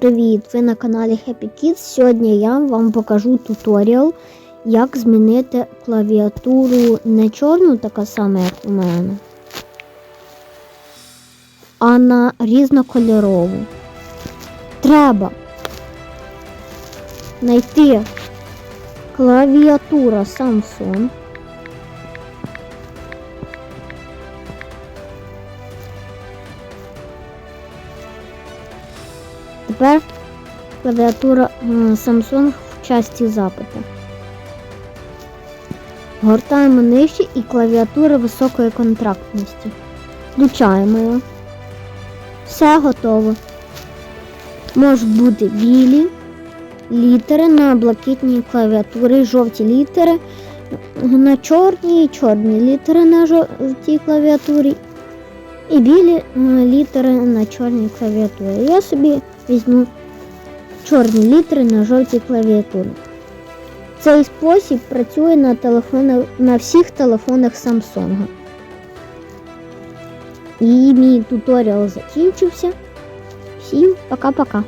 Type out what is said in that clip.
привіт! Ви на каналі Happy Kids. Сьогодні я вам покажу туторіал, як змінити клавіатуру не чорну, така сама, як у мене, а на різнокольорову. Треба знайти клавіатура Samsung. Тепер клавіатура е, Samsung в часті запиту. Гортаємо нижче і клавіатура високої контрактності. Включаємо його. Все готово. Можуть бути білі літери на блакитній клавіатурі, жовті літери на чорній, чорні літери на жовтій клавіатурі і білі е, літери на чорній клавіатурі. Я собі візьму чорні літери на жовтій клавіатурі. Цей спосіб працює на телефонах, на всіх телефонах Samsung. І мій туторіал закінчився. Всім пока-пока.